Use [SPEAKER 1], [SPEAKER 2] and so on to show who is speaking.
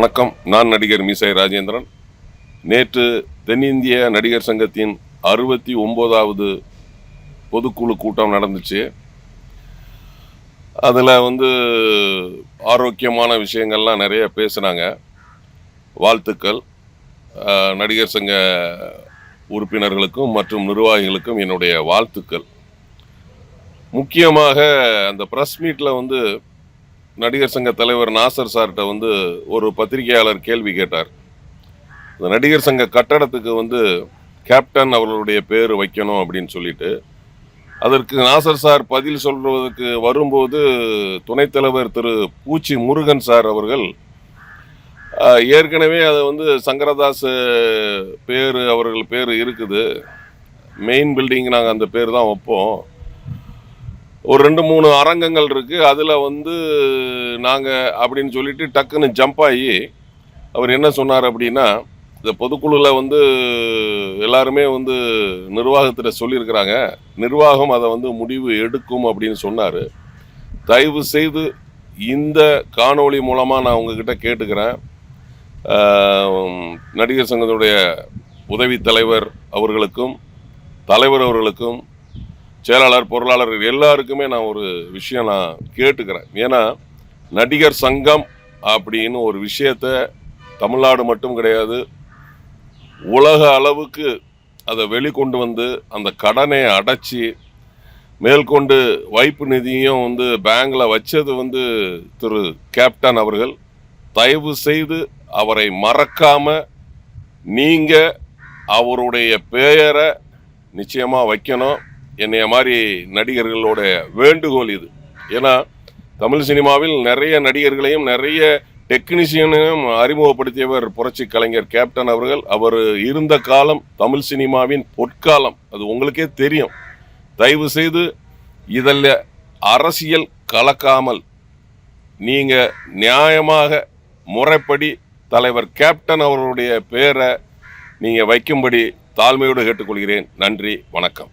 [SPEAKER 1] வணக்கம். நான் நடிகர் மீசை ராஜேந்திரன். நேற்று தென்னிந்திய நடிகர் சங்கத்தின் அறுபத்தி ஒம்போதாவது பொதுக்குழு கூட்டம் நடந்துச்சு. அதில் வந்து ஆரோக்கியமான விஷயங்கள்லாம் நிறைய பேசுனாங்க. வாழ்த்துக்கள். நடிகர் சங்க உறுப்பினர்களுக்கும் மற்றும் நிர்வாகிகளுக்கும் என்னுடைய வாழ்த்துக்கள். முக்கியமாக அந்த ப்ரெஸ் மீட்டில் வந்து நடிகர் சங்க தலைவர் நாசர் சார்கிட்ட வந்து ஒரு பத்திரிகையாளர் கேள்வி கேட்டார். இந்த நடிகர் சங்க கட்டடத்துக்கு வந்து கேப்டன் அவர்களுடைய பேர் வைக்கணும் அப்படின்னு சொல்லிட்டு அதற்கு நாசர் சார் பதில் சொல்வதற்கு வரும்போது துணைத் தலைவர் திரு பூச்சி முருகன் சார் அவர்கள் ஏற்கனவே அதை வந்து சங்கரதாஸ் பேர் அவர்கள் பேர் இருக்குது. மெயின் பில்டிங் நாங்கள் அந்த பேர் தான் வைப்போம். ஒரு ரெண்டு மூணு அரங்கங்கள் இருக்குது அதில் வந்து நாங்கள் அப்படின்னு சொல்லிட்டு டக்குன்னு ஜம்ப் ஆகி அவர் என்ன சொன்னார் அப்படின்னா இந்த பொதுக்குழுவில் வந்து எல்லாருமே வந்து நிர்வாகத்தில் சொல்லியிருக்கிறாங்க. நிர்வாகம் அதை வந்து முடிவு எடுக்கும் அப்படின்னு சொன்னார். தயவு செய்து இந்த காணொளி மூலமாக நான் உங்ககிட்ட கேட்டுக்கிறேன். நடிகர் சங்கத்துடைய உதவி தலைவர் அவர்களுக்கும் தலைவர் அவர்களுக்கும் செயலாளர் பொருளாளர் எல்லாருக்குமே நான் ஒரு விஷயம் நான் கேட்டுக்கிறேன். ஏன்னா நடிகர் சங்கம் அப்படின்னு ஒரு விஷயத்த தமிழ்நாடு மட்டும் கிடையாது உலக அளவுக்கு அதை வெளிக்கொண்டு வந்து அந்த கடனை அடைச்சி மேற்கொண்டு வைப்பு நிதியும் வந்து பேங்கில் வச்சது வந்து திரு கேப்டன் அவர்கள். தயவு செய்து அவரை மறக்காம நீங்கள் அவருடைய பெயரை நிச்சயமாக வைக்கணும். என்னைய மாதிரி நடிகர்களோட வேண்டுகோள் இது. ஏன்னா தமிழ் சினிமாவில் நிறைய நடிகர்களையும் நிறைய டெக்னீஷியனையும் அறிமுகப்படுத்தியவர் புரட்சி கலைஞர் கேப்டன் அவர்கள். அவர் இருந்த காலம் தமிழ் சினிமாவின் பொற்காலம். அது உங்களுக்கே தெரியும். தயவு செய்து இதில் அரசியல் கலக்காமல் நீங்கள் நியாயமாக முறைப்படி தலைவர் கேப்டன் அவர்களுடைய பேரை நீங்கள் வைக்கும்படி தாழ்மையோடு கேட்டுக்கொள்கிறேன். நன்றி வணக்கம்.